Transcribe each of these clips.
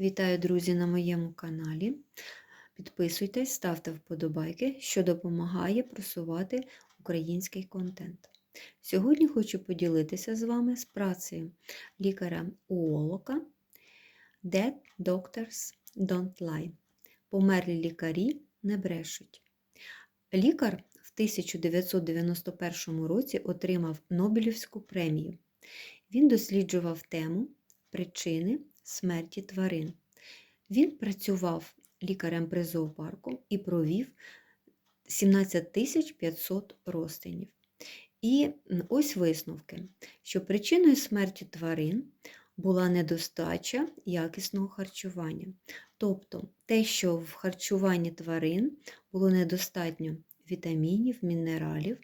Вітаю, друзі, на моєму каналі. Підписуйтесь, ставте вподобайки, що допомагає просувати український контент. Сьогодні хочу поділитися з вами з працею лікаря-уолока Dead Doctors Don't Lie. Померлі лікарі не брешуть. Лікар в 1991 році отримав Нобелівську премію. Він досліджував тему причини смерті тварин. Він працював лікарем при зоопарку і провів 17 500 розтинів. І ось висновки, що причиною смерті тварин була недостача якісного харчування. Тобто те, що в харчуванні тварин було недостатньо вітамінів, мінералів,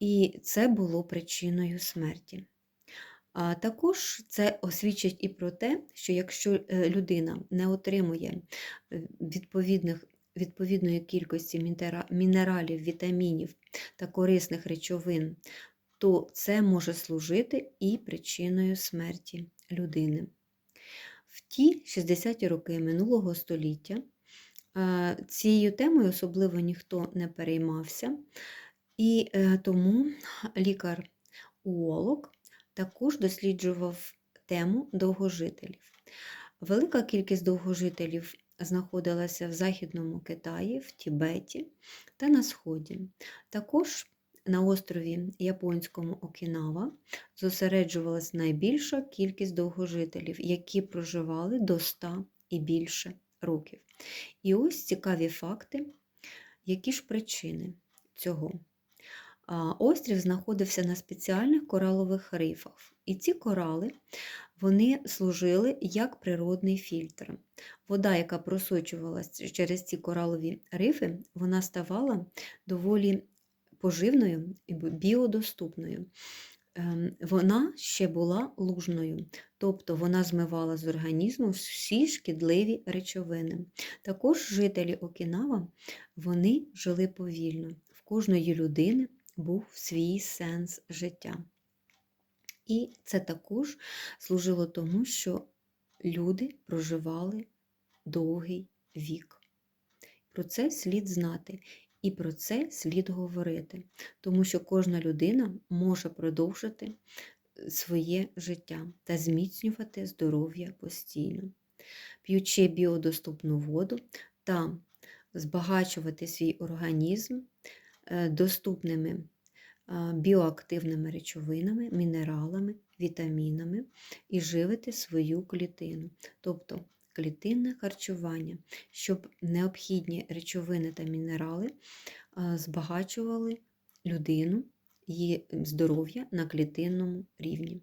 і це було причиною смерті. А також це освідчить і про те, що якщо е, людина не отримує е, відповідних, відповідної кількості мінералів, вітамінів та корисних речовин, то це може служити і причиною смерті людини. В ті 60-ті роки минулого століття цією темою особливо ніхто не переймався, і е, тому лікар-уолог також досліджував тему довгожителів. Велика кількість довгожителів знаходилася в Західному Китаї, в Тібеті та на Сході. Також на острові Японському Окінава зосереджувалась найбільша кількість довгожителів, які проживали до 100 і більше років. І ось цікаві факти, які ж причини цього. Острів знаходився на спеціальних коралових рифах. І ці корали вони служили як природний фільтр. Вода, яка просочувалася через ці коралові рифи, вона ставала доволі поживною і біодоступною. Ем, вона ще була лужною, тобто вона змивала з організму всі шкідливі речовини. Також жителі Окінава вони жили повільно. В кожної людини був свій сенс життя. І це також служило тому, що люди проживали довгий вік. Про це слід знати і про це слід говорити, тому що кожна людина може продовжити своє життя та зміцнювати здоров'я постійно, п'ючи біодоступну воду та збагачувати свій організм Е, доступними біоактивними речовинами, мінералами, вітамінами і живити свою клітину, тобто клітинне харчування, щоб необхідні речовини та мінерали збагачували людину, її здоров'я на клітинному рівні.